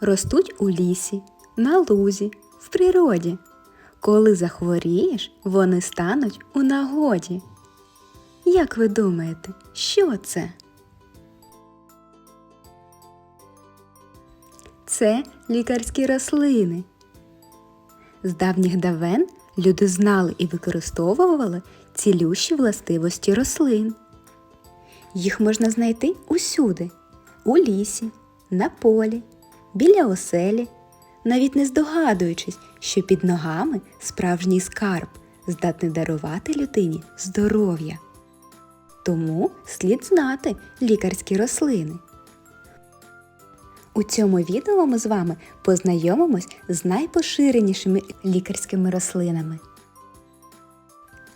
ростуть у лісі, на лузі, в природі. Коли захворієш, вони стануть у нагоді. Як ви думаєте, що це? Це лікарські рослини. З давніх давен люди знали і використовували цілющі властивості рослин. Їх можна знайти усюди у лісі, на полі, біля оселі, навіть не здогадуючись, що під ногами справжній скарб здатний дарувати людині здоров'я. Тому слід знати лікарські рослини. У цьому відео ми з вами познайомимось з найпоширенішими лікарськими рослинами.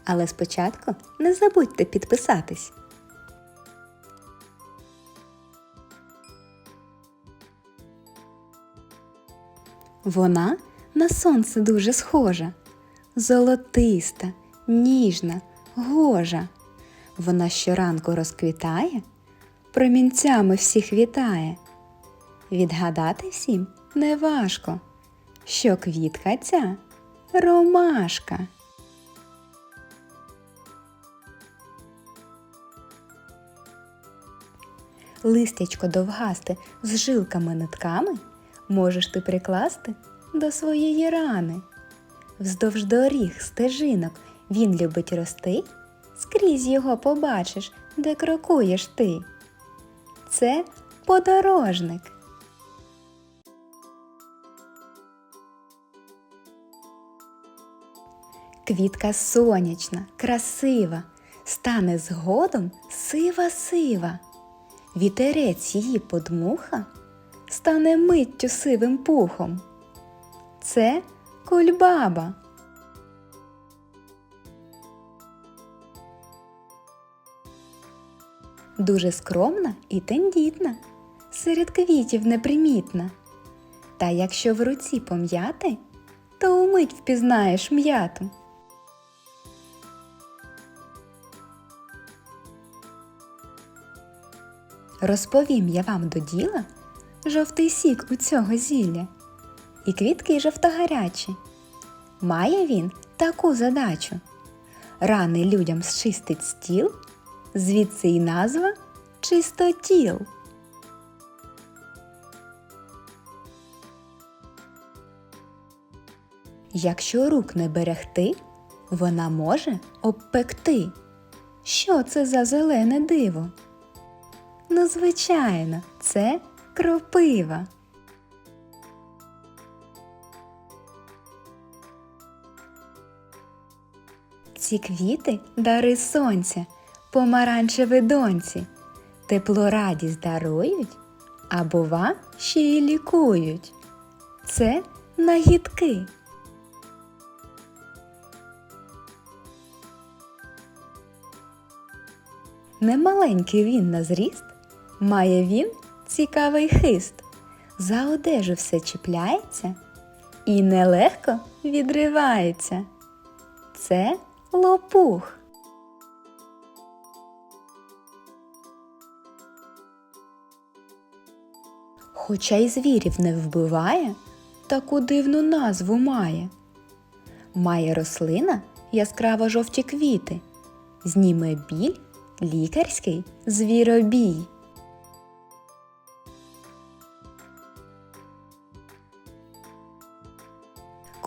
Але спочатку не забудьте підписатись. Вона на сонце дуже схожа, золотиста, ніжна, гожа. Вона щоранку розквітає, промінцями всіх вітає. Відгадати всім неважко, що квітка ця ромашка. Листячко довгасте з жилками нитками можеш ти прикласти до своєї рани. Вздовж доріг стежинок він любить рости, скрізь його побачиш, де крокуєш ти. Це подорожник. Квітка сонячна, красива, стане згодом сива-сива. Вітерець її подмуха стане миттю сивим пухом. Це кульбаба. Дуже скромна і тендітна, серед квітів непримітна. Та якщо в руці пом'яти, то умить впізнаєш м'яту. Розповім я вам до діла жовтий сік у цього зілля. І квітки жовтогарячі. Має він таку задачу. Рани людям зчистить стіл, звідси й назва чистотіл. Якщо рук не берегти, вона може обпекти. Що це за зелене диво? Ну, звичайно, це кропива. Ці квіти дари сонця, помаранчеві доньці, тепло радість дарують, а бува ще й лікують. Це нагідки. Немаленький він на зріст, має він цікавий хист. За одежу все чіпляється і нелегко відривається. Це лопух. Хоча й звірів не вбиває, таку дивну назву має. Має рослина яскраво жовті квіти, зніме біль лікарський звіробій.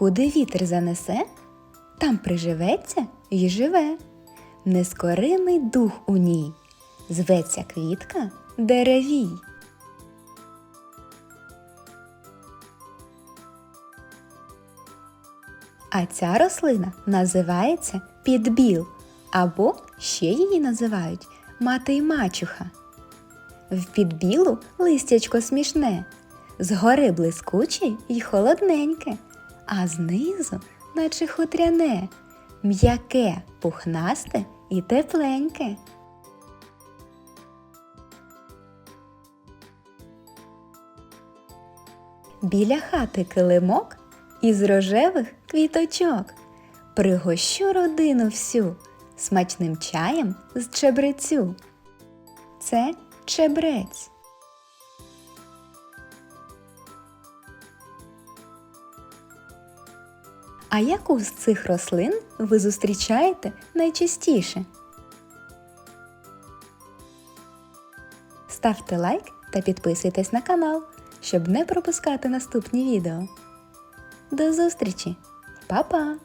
Куди вітер занесе, там приживеться й живе. Нескоримий дух у ній, зветься квітка деревій. А ця рослина називається підбіл, або ще її називають мати й мачуха. В підбілу листячко смішне, згори блискуче й холодненьке, а знизу, наче хутряне, м'яке, пухнасте і тепленьке. Біля хати килимок із рожевих квіточок. Пригощу родину всю смачним чаєм з чебрецю. Це чебрець. А яку з цих рослин ви зустрічаєте найчастіше? Ставте лайк та підписуйтесь на канал, щоб не пропускати наступні відео. До зустрічі! Па-па!